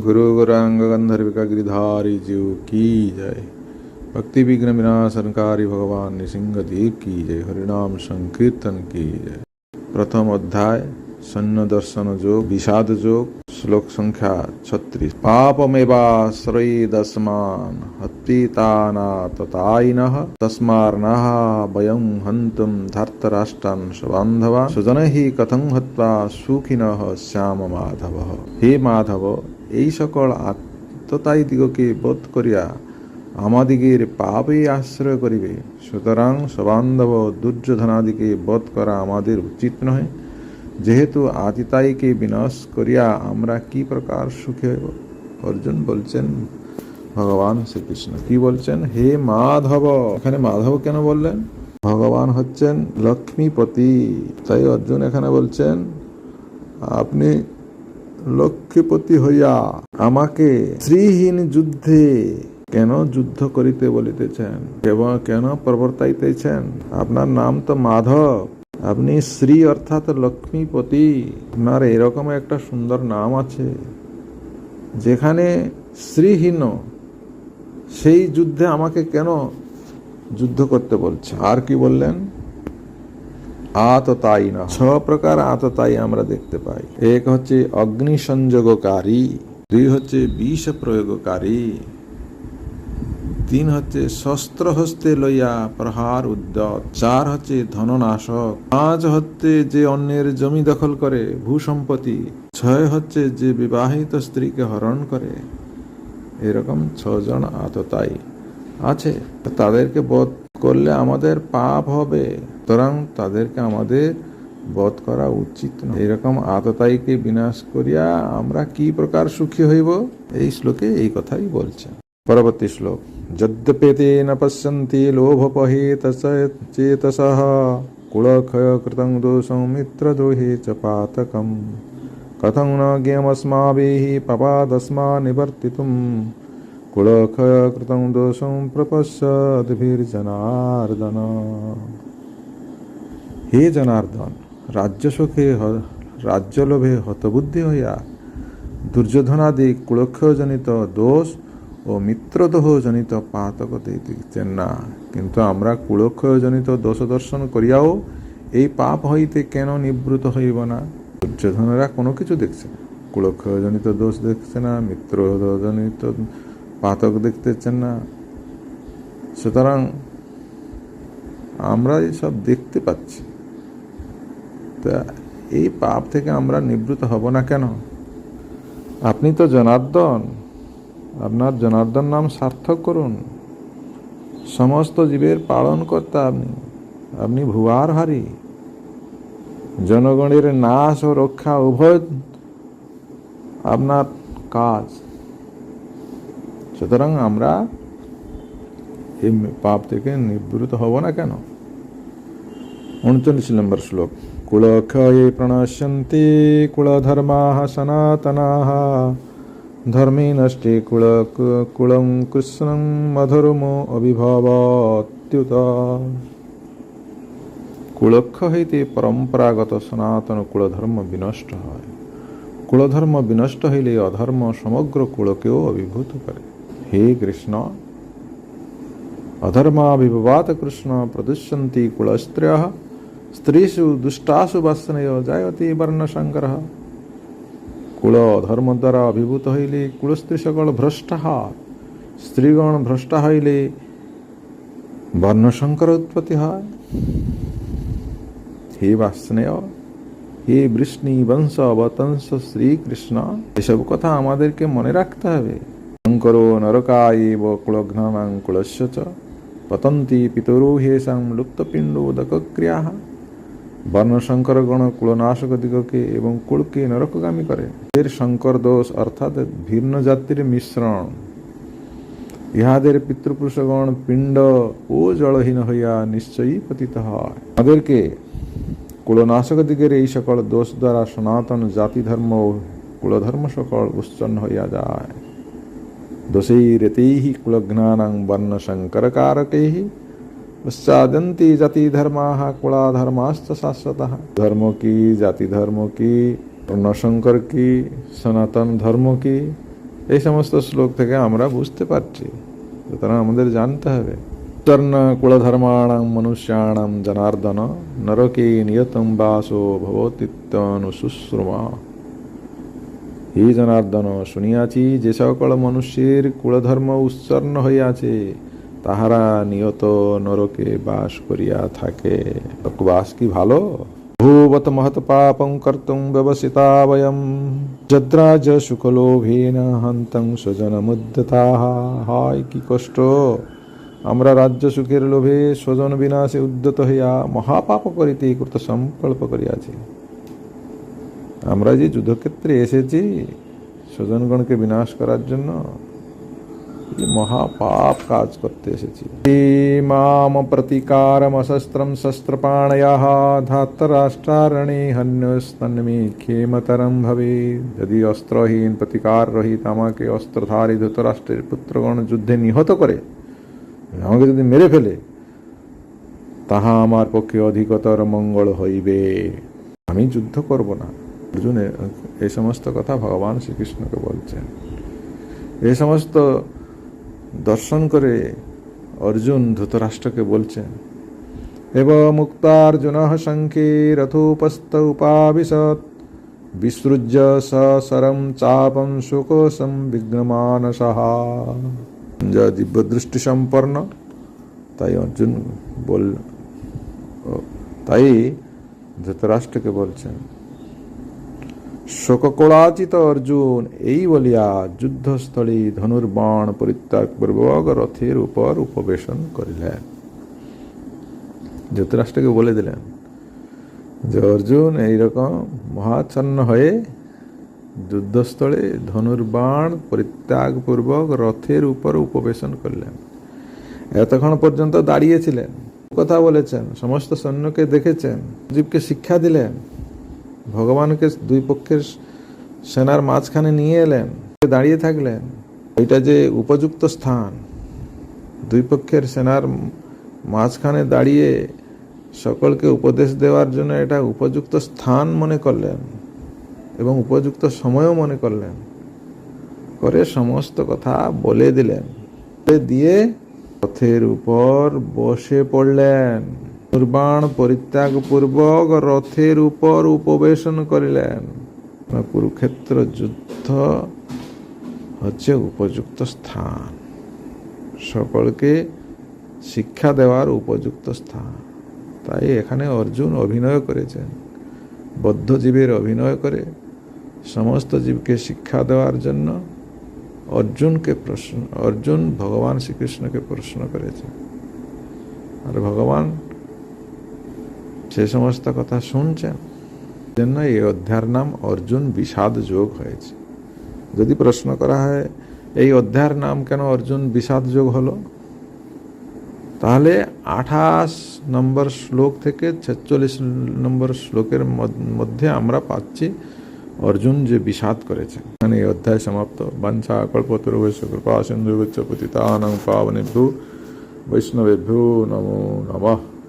गुरु गुरांग गंधर्व का गिरिधारी जीव की जय। भक्ति विघ्न बिना सरकारी भगवान नृसिंह देव की जय। हरिनाम संकीर्तन की जय। प्रथम अध्याय सन्न दर्शन जोग, विषाद जोग, श्लोक संख्या छत्तीस। पापमेवाश्रय दस्मान हत्तीताना ततायिन हंत धर्त राष्ट्रन धर्तराष्ट्रान् सुजन ही कथम हत्वा सुखिन श्याम माधव हे माधव এই সকল আত্মতাই দিগকে বোধ করিয়া আমাদিগের পাপে আশ্রয় করিবে। সুতরাং সবান্ধব দুর্যোধনাদিকে বোধ করা আমাদের উচিত নহে। যেহেতু আতিতাইকে বিনাশ করিয়া আমরা কি প্রকার সুখী হইব? অর্জুন বলছেন, ভগবান শ্রীকৃষ্ণ, কি বলছেন? হে মাধব। এখানে মাধব কেন বললেন? ভগবান হচ্ছেন লক্ষ্মীপতি। তাই অর্জুন এখানে বলছেন, আপনি লক্ষ্মীপতি হইয়া আমাকে শ্রীহীন যুদ্ধে কেন যুদ্ধ করিতে বলিতেছেন? কেবল কেন প্রবর্তাইতেছেন? আপনার নাম তো মাধব। আপনি শ্রী অর্থাৎ লক্ষ্মীপতি। আপনার এরকম একটা সুন্দর নাম আছে, যেখানে শ্রীহীন সেই যুদ্ধে আমাকে কেন যুদ্ধ করতে বলছে আর কি বললেন? আততায়ী না ছ প্রকার আততায়ী আমরা দেখতে পাই। এক হচ্ছে অগ্নি সংযোগকারী দুই হচ্ছে বিষ প্রয়োগকারী তিন হচ্ছে শস্ত্র হস্তে লইয়া প্রহার উদ্যত, চার হচ্ছে ধননাশক, পাঁচ হচ্ছে যে অন্যের জমি দখল করে, ভূসম্পত্তি, ছয় হচ্ছে যে বিবাহিত স্ত্রীকে হরণ করে। এরকম ছজন আততায়ী আছে। তাদেরকে বধ করলে আমাদের পাপ হবে। সুতরাং তাদেরকে আমাদের বধ করা উচিত না এরকম আততায়ীকে বিনাশ করিয়া আমরা কি প্রকার সুখী হইব? এই শ্লোকে এই কথাই বলছেন। পরবর্তী শ্লোক। যদ্যপেতে ন পশ্যন্তি লোভপহেত চেতস কুলক্ষয় কৃতং দোষং মিত্রদ্রোহে চ পাতকম। কথং ন জ্ঞেয়মস্মাभिः পপাদস্মা নিবর্তিতুম কুলক্ষয় কৃতং দোষং প্রপশ্যদ্ভির্জনার্দন। হে জনার্দন, রাজ্য সুখে হ- রাজ্যলোভে হতবুদ্ধি হইয়া, দুর্যোধনাদি কুলক্ষয়জনিত দোষ ও মিত্রদোহজনিত পাতক দিচ্ছেন না। কিন্তু আমরা কুলক্ষয়জনিত দোষ দর্শন করিয়াও এই পাপ হইতে কেন নিবৃত হইব না? দুর্যোধনেরা কোনো কিছু দেখছে না। কুলক্ষয়জনিত দোষ দেখছে না মিত্রজনিত পাতক দেখতেছেন না। সুতরাং আমরা সব দেখতে পাচ্ছি। তা এই পাপ থেকে আমরা নিবৃত হব না কেন? আপনি তো জনার্দন। আপনার জনার্দন নাম সার্থক করুন। সমস্ত জীবের পালন কর্তা আপনি। আপনি ভুয়ার হারি জনগণের নাশ ও রক্ষা উভয় আপনার কাজ। সুতরাং আমরা এই পাপ থেকে নিবৃত হব না কেন? উনচল্লিশ নম্বর শ্লোক। কুলক্ষয়ে প্রণশ্যন্তি কুলধর্মাः সনাতনাः ধর্মে নষ্টে কুল কুলং কৃষ্ণং মধুরমো অভিভবত্যুত কুলক্ষ হইতে পরম্পরাগত সনাতন কুলধর্ম বিনষ্ট হয় কুলধর্ম বিনষ্ট হইলে অধর্ম সমগ্র কুলকেও অভিভূত করে হে কৃষ্ণ অধর্মাভিভবাত কৃষ্ণ প্রদুষ্যন্তি কুলস্ত্রিয় স্ত্রীষু দুষ্টাসু বাসনয় জায়তে বর্ণশঙ্কর। কুল ধর্ম দ্বারা অভিভূত হইলে কুলস্ত্রী সকল ভ্রষ্টা। স্ত্রীগণ ভ্রষ্টা হইলে বর্ণশঙ্কর উৎপত্তি হয়। হে বাসনেয়, হে বৃষ্ণি বংশ অবতংশ শ্রীকৃষ্ণ, এসব কথা আমাদেরকে মনে রাখতে হবে। শঙ্করো নরকায় কুলঘ্নানাং কুলস্য চ, পতন্তি পিতরো হেসাং লুপ্তপিণ্ডোদক ক্রিয়া বর্ণশঙ্কর গণ কুলনাশক দিগকে এবং কুলকে নরকগামী করে। এর শঙ্কর দোষ অর্থাৎ ভিন্ন জাতির মিশ্রণ। ইহাদের পিতৃপুরুষগণ পিণ্ড ও জলহীন হইয়া নিশ্চয়ই পতিত হয়। আমাদেরকে কুলনাশক দিগের এই সকল দোষ দ্বারা সনাতন জাতি ধর্ম ও কুলধর্ম সকল উচ্ছন্ন হইয়া যায়। দোষৈরতৈः কুলঘ্নানাং বর্ণশঙ্করকারকैः पश्चादंती जाति धर्मा कुला धर्माश्च शाश्वत धर्म की जाति धर्म की वर्णशंकर की सनातन धर्म की এই সমস্ত শ্লোক থেকে আমরা বুঝতে পারছি সুতরাং আমাদের জানতে হবে কর্ণ কুলধর্মাণাম মনুষ্যাণাম জনার্দন নরকে নিয়তম বাসো ভবতীত্যনুশুশ্রুমা হে জনার্দন শুনিয়াছি যে সকল মনুষ্যের কুলধর্ম উচ্ছন্ন হইয়াছে তাহারা নিয়ত নরকে বাস করিয়া থাকে। বাস কি ভালো? ভূবত মহৎ পাপং কর্তুম ব্যবসিতা বয়ম। যদ্রাজ সুখলোভেন হন্তং স্বজনমুদ্যতা। হায়, কি কষ্ট! আমরা রাজ্য সুখের লোভে স্বজন বিনাশে উদ্যত হইয়া মহাপাপ করিতে কৃত সংকল্প করিয়াছি। আমরা যে যুদ্ধক্ষেত্রে এসেছি, স্বজনগণকে বিনাশ করার জন্য মহাপাপ কাজ করতে এসেছি মাম প্রতিকারম অশস্ত্রম শস্ত্রপাণয়া ধাতরাষ্ট্রারণে হন্যস্তন্মে ক্ষেমতরম ভবে যদি অস্ত্রহীন প্রতিকার রহিত আমাকে অস্ত্রধারী ধৃতরাষ্ট্রের পুত্রগণ যুদ্ধে নিহত করে আমাকে যদি মেরে ফেলে তাহা আমার পক্ষে অধিকতর মঙ্গল হইবে আমি যুদ্ধ করব না অর্জুন এ- এই সমস্ত কথা ভগবান শ্রীকৃষ্ণকে বলছেন এই সমস্ত দর্শন করে অর্জুন ধৃতরাষ্ট্রকে বলছেন এব মুক্তার্জুন শঙ্খে রথোপস্থ উপাবিশত বিসৃজ্য সরম চাপম শোকসম বিঘ্নমানসহা যা দিব্য দৃষ্টি সম্পন্ন, তাই অর্জুন বল তাই ধৃতরাষ্ট্রকে বলছেন শোককোলাচিত অর্জুন, এই বলিয়া যুদ্ধস্থলে ধনুর্বাণ পরিত্যাগ পূর্বক রথের উপর উপবেশন করিলেন। যুক্তরাষ্ট্রকে বলে দিলেন যে, অর্জুন এইরকম মহাচ্ছন্ন হয়ে যুদ্ধস্থলে ধনুর্বাণ পরিত্যাগ পূর্বক রথের উপর উপবেশন করলেন। এতক্ষণ পর্যন্ত দাঁড়িয়েছিলেন। কথা বলেছেন, সমস্ত সৈন্যকে দেখেছেন জীবকে শিক্ষা দিলেন। ভগবানকে দুই পক্ষের সেনার মাঝখানে নিয়ে এলেন, দাঁড়িয়ে থাকলেন। এটা যে উপযুক্ত স্থান, দুই পক্ষের সেনার মাঝখানে দাঁড়িয়ে সকলকে উপদেশ দেওয়ার জন্য এটা উপযুক্ত স্থান মনে করলেন এবং উপযুক্ত সময়ও মনে করলেন। করে সমস্ত কথা বলে দিলেন। দিয়ে পথের উপর বসে পড়লেন। নির্বাণ পরিত্যাগ পূর্বক রথের উপর উপবেশন করিলেন। কুরুক্ষেত্র যুদ্ধ হচ্ছে উপযুক্ত স্থান। সকলকে শিক্ষা দেওয়ার উপযুক্ত স্থান। তাই এখানে অর্জুন অভিনয় করেছেন। বদ্ধ জীবের অভিনয় করে সমস্ত জীবকে শিক্ষা দেওয়ার জন্য অর্জুনকে প্রশ্ন অর্জুন ভগবান শ্রীকৃষ্ণকে প্রশ্ন করেছে আর ভগবান সে সমস্ত কথা শুনছেন? জন্য এই অধ্যায়ের নাম অর্জুন বিষাদ যোগ হয়েছে। যদি প্রশ্ন করা হয়, এই অধ্যায়ের নাম কেন অর্জুন বিষাদ যোগ হলো? তাহলে আঠাশ নম্বর শ্লোক থেকে ছেচল্লিশ নম্বর শ্লোকের মধ্যে আমরা পাচ্ছি অর্জুন যে বিষাদ করেছেন। মানে এই অধ্যায় সমাপ্ত। বাঞ্ছা কল্পতরুভ্য কৃপা সিন্ধু পতিতানং পাবনেভ্যো বৈষ্ণবেভ্যো নমো নমঃ।